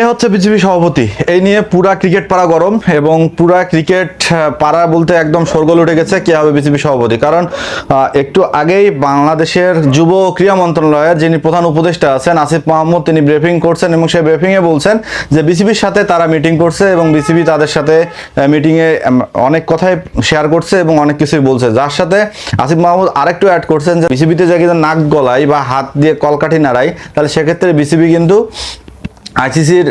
এ হচ্ছে বিসিবি সভাপতি। এই নিয়ে পুরা ক্রিকেট পাড়া গরম এবং পুরা ক্রিকেট পাড়া বলতে একদম সরগোল উঠে গেছে কে হবে বিসিবি সভাপতি। কারণ একটু আগেই বাংলাদেশের যুব ক্রীড়া মন্ত্রণালয়ের যিনি প্রধান উপদেষ্টা আছেন, আসিফ মাহমুদ, তিনি ব্রিফিং করছেন এবং সেই ব্রিফিংয়ে বলছেন যে বিসিবির সাথে তারা মিটিং করছে এবং বিসিবি তাদের সাথে মিটিংয়ে অনেক কথাই শেয়ার করছে এবং অনেক কিছুই বলছে। যার সাথে আসিফ মাহমুদ আরেকটু অ্যাড করছেন যে বিসিবিতে যে কিন্তু নাক গলায় বা হাত দিয়ে কলকাঠি নাড়াই তাহলে সেক্ষেত্রে বিসিবি কিন্তু আইসিসির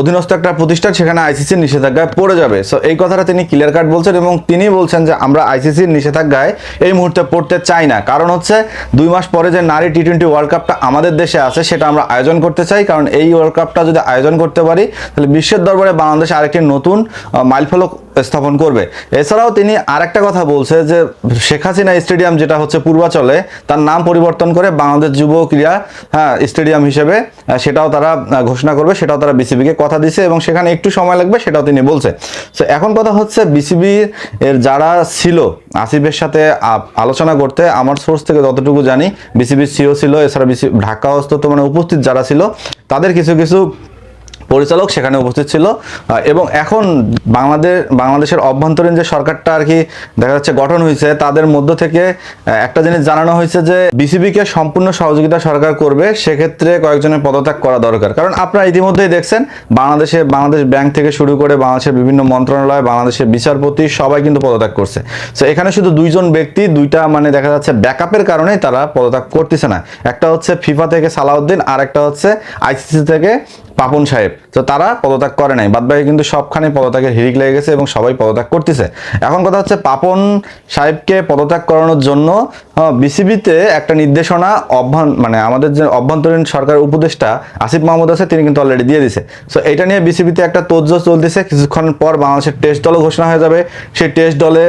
অধীনস্থ একটা প্রতিষ্ঠান, সেখানে আইসিসির নিষেধাজ্ঞায় পড়ে যাবে। সো এই কথাটা তিনি ক্লিয়ার কাট বলছেন এবং তিনি বলছেন যে আমরা আইসিসির নিষেধাজ্ঞায় এই মুহূর্তে পড়তে চাই না। কারণ হচ্ছে, দুই মাস পরে যে নারী টি টোয়েন্টি ওয়ার্ল্ড কাপটা আমাদের দেশে আছে, সেটা আমরা আয়োজন করতে চাই। কারণ এই ওয়ার্ল্ড কাপটা যদি আয়োজন করতে পারি, তাহলে বিশ্বের দরবারে বাংলাদেশ আরেকটি নতুন মাইলফলক স্থাপন করবে। এছাড়াও তিনি আরেকটা কথা বলছে যে, শেখ হাসিনা স্টেডিয়াম যেটা হচ্ছে পূর্বাচলে, তার নাম পরিবর্তন করে বাংলাদেশ যুব ক্রীড়া হ্যাঁ স্টেডিয়াম হিসেবে সেটাও তারা ঘোষণা করবে, সেটাও তারা বিসিবিকে কথা দিছে এবং সেখানে একটু সময় লাগবে, সেটাও তিনি বলছে। তো এখন কথা হচ্ছে বিসিবি এর যারা ছিল, আসিফের সাথে আলোচনা করতে, আমার সোর্স থেকে যতটুকু জানি, বিসিবির সিও ছিল, এছাড়া বিসি, ঢাকা হস্ত মানে উপস্থিত যারা ছিল, তাদের কিছু কিছু পরিচালক সেখানে উপস্থিত ছিল। এবং এখন বাংলাদেশ বাংলাদেশের অভ্যন্তরীণ যে সরকারটা আর কি দেখা যাচ্ছে গঠন হয়েছে, তাদের মধ্য থেকে একটা জিনিস জানানো হয়েছে যে বিসিবিকে সম্পূর্ণ সহযোগিতা সরকার করবে, সেক্ষেত্রে কয়েকজনের পদত্যাগ করা দরকার। কারণ আপনারা ইতিমধ্যেই দেখছেন, বাংলাদেশে, বাংলাদেশ ব্যাংক থেকে শুরু করে বাংলাদেশের বিভিন্ন মন্ত্রণালয়, বাংলাদেশের বিচারপতি সবাই কিন্তু পদত্যাগ করছে। তো এখানে শুধু দুইজন ব্যক্তি, দুইটা মানে দেখা যাচ্ছে ব্যাকআপের কারণে তারা পদত্যাগ করতেছে না। একটা হচ্ছে ফিফা থেকে সালাউদ্দিন আর একটা হচ্ছে আইসিসি থেকে পাপন সাহেব। তো তারা পদত্যাগ করে নাই। বাদবাকি কিন্তু সবখানে পদত্যাগের হিরিক লেগে গেছে এবং সবাই পদত্যাগ করতেছে। এখন কথা হচ্ছে পাপন সাহেবকে পদত্যাগ করানোর জন্য বিসিবিতে একটা নির্দেশনা অভ্যান মানে আমাদের যে অভ্যন্তরীণ সরকার উপদেষ্টা আসিফ মাহমুদ আছে, তিনি কিন্তু অলরেডি দিয়ে দিছে। সো এটা নিয়ে বিসিবিতে একটা তোজ্জ চলতেছে। কিছুক্ষণ পর বাংলাদেশের টেস্ট দলও ঘোষণা হয়ে যাবে। সেই টেস্ট দলে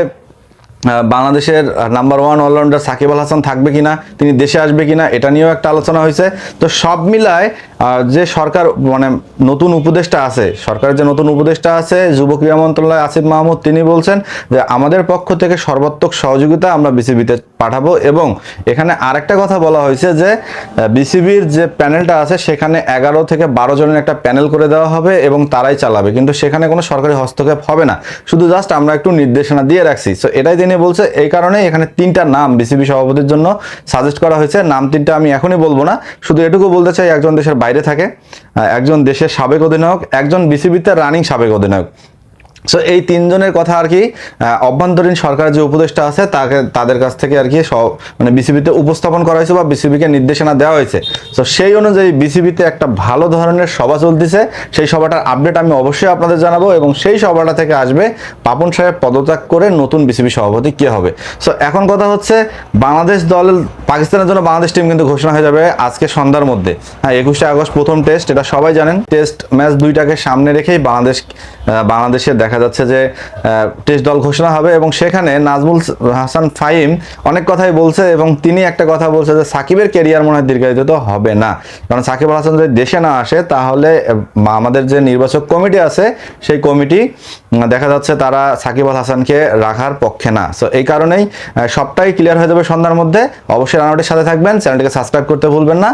বাংলাদেশের number one allrounder Shakib Al Hasan থাকবে কিনা, তিনি দেশে আসবে কিনা, এটা নিয়েও একটা আলোচনা হয়েছে। তো সব মিলায় যে সরকার মানে নতুন উপদেষ্টা আছে, সরকারের যে নতুন উপদেষ্টা আছে, যুব ক্রীড়া মন্ত্রণালয় আসিফ মাহমুদ, তিনি বলছেন যে আমাদের পক্ষ থেকে সর্বাত্মক সহযোগিতা আমরা বিসিবিতে পাঠাবো এবং এখানে আরেকটা কথা বলা হয়েছে যে বিসিবির যে প্যানেলটা আছে, সেখানে এগারো থেকে বারো জনের একটা প্যানেল করে দেওয়া হবে এবং তারাই চালাবে। কিন্তু সেখানে কোনো সরকারি হস্তক্ষেপ হবে না। শুধু জাস্ট আমরা একটু নির্দেশনা দিয়ে রাখছি। সো এটাই তিনি বলছে, এই কারণে এখানে তিনটা নাম বিসিবি সভাপতির জন্য সাজেস্ট করা হয়েছে। নাম তিনটা আমি এখনই বলব না, শুধু এটুকু বলতে চাই, একজন দেশের বাইরে থাকে একজন দেশের সাবেক অধিনায়ক, একজন বিসিবিতে রানিং সাবেক অধিনায়ক। সো এই তিনজনের কথা আর কি অভ্যন্তরীণ সরকার যে উপদেষ্টা আছে, তাকে, তাদের কাছ থেকে আর কি সব মানে বিসিবিতে উপস্থাপন করা হয়েছে বা বিসিবিকে নির্দেশনা দেওয়া হয়েছে। তো সেই অনুযায়ী বিসিবিতে একটা ভালো ধরনের সভা চলতেছে। সেই সভাটার আপডেট আমি অবশ্যই আপনাদের জানাব এবং সেই সভাটা থেকে আসবে পাপন সাহেব পদত্যাগ করে নতুন বিসিবি সভাপতি কে হবে। সো এখন কথা হচ্ছে বাংলাদেশ দল, পাকিস্তানের জন্য বাংলাদেশ টিম কিন্তু ঘোষণা হয়ে যাবে আজকে সন্ধ্যার মধ্যে। হ্যাঁ একুশে আগস্ট প্রথম টেস্ট এটা সবাই জানেন। টেস্ট ম্যাচ দুইটাকে সামনে রেখেই বাংলাদেশ বাংলাদেশে দেখা যাচ্ছে যে টেস্ট দল ঘোষণা হবে এবং সেখানে নাজমুল হাসান ফাহিম অনেক কথাই বলছে এবং তিনি একটা কথা বলছে যে, সাকিবের কেরিয়ার মনে হয় দীর্ঘায়িত তো হবে না। কারণ সাকিব আল হাসান যদি দেশে না আসে, তাহলে আমাদের যে নির্বাচক কমিটি আছে, সেই কমিটি দেখা যাচ্ছে তারা সাকিব আল হাসানকে রাখার পক্ষে না। সো এই কারণেই সবটাই ক্লিয়ার হয়ে যাবে সন্ধ্যার মধ্যে। অবশ্যই রানাউটের সাথে থাকবেন। চ্যানেলটিকে সাবস্ক্রাইব করতে ভুলবেন না।